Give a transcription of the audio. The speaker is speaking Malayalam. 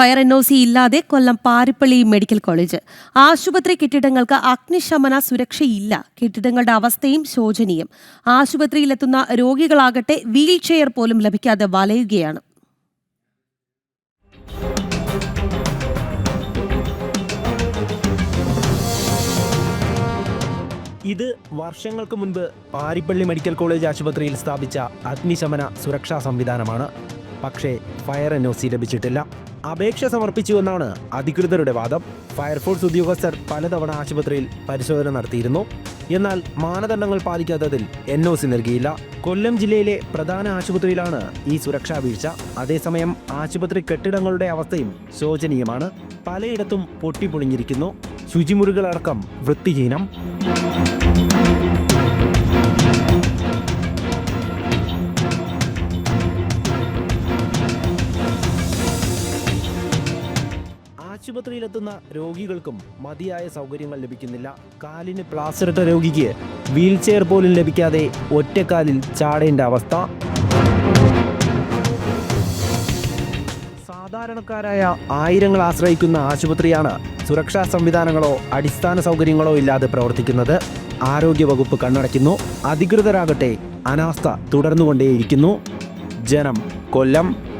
ഫയർ എൻ ഒ സി ഇല്ലാതെ കൊല്ലം പാരിപ്പള്ളി മെഡിക്കൽ കോളേജ് ആശുപത്രി കെട്ടിടങ്ങൾക്ക് അഗ്നിശമന സുരക്ഷയില്ല. കെട്ടിടങ്ങളുടെ അവസ്ഥയും ശോചനീയം. ആശുപത്രിയിലെത്തുന്ന രോഗികളാകട്ടെ വീൽ ചെയർ പോലും ലഭിക്കാതെ വലയുകയാണ്. ഇത് വർഷങ്ങൾക്ക് മുൻപ് പാരിപ്പള്ളി മെഡിക്കൽ കോളേജ് ആശുപത്രിയിൽ സ്ഥാപിച്ച അഗ്നിശമന സുരക്ഷാ സംവിധാനമാണ്. പക്ഷേ ഫയർ എൻ ഒ സി ലഭിച്ചിട്ടില്ല. അപേക്ഷ സമർപ്പിച്ചുവെന്നാണ് അധികൃതരുടെ വാദം. ഫയർഫോഴ്സ് ഉദ്യോഗസ്ഥർ പലതവണ ആശുപത്രിയിൽ പരിശോധന നടത്തിയിരുന്നു. എന്നാൽ മാനദണ്ഡങ്ങൾ പാലിക്കാത്തതിൽ എൻ ഒ സി നൽകിയില്ല. കൊല്ലം ജില്ലയിലെ പ്രധാന ആശുപത്രിയിലാണ് ഈ സുരക്ഷാ വീഴ്ച. അതേസമയം ആശുപത്രി കെട്ടിടങ്ങളുടെ അവസ്ഥയും ശോചനീയമാണ്. പലയിടത്തും പൊട്ടിപ്പൊളിഞ്ഞിരിക്കുന്നു. ശുചിമുറികളടക്കം വൃത്തിഹീനം. ആശുപത്രിയിലെത്തുന്ന രോഗികൾക്കും മതിയായ സൗകര്യങ്ങൾ ലഭിക്കുന്നില്ല. കാലിന് പ്ലാസ്റ്റർ രോഗിക്ക് വീൽ ചെയർ പോലും ലഭിക്കാതെ ഒറ്റക്കാലിൽ ചാടേണ്ട അവസ്ഥ. സാധാരണക്കാരായ ആയിരങ്ങൾ ആശ്രയിക്കുന്ന ആശുപത്രിയാണ് സുരക്ഷാ സംവിധാനങ്ങളോ അടിസ്ഥാന സൗകര്യങ്ങളോ ഇല്ലാതെ പ്രവർത്തിക്കുന്നത്. ആരോഗ്യവകുപ്പ് കണ്ണടയ്ക്കുന്നു. അധികൃതരാകട്ടെ അനാസ്ഥ തുടർന്നുകൊണ്ടേയിരിക്കുന്നു. ജനം കൊല്ലം.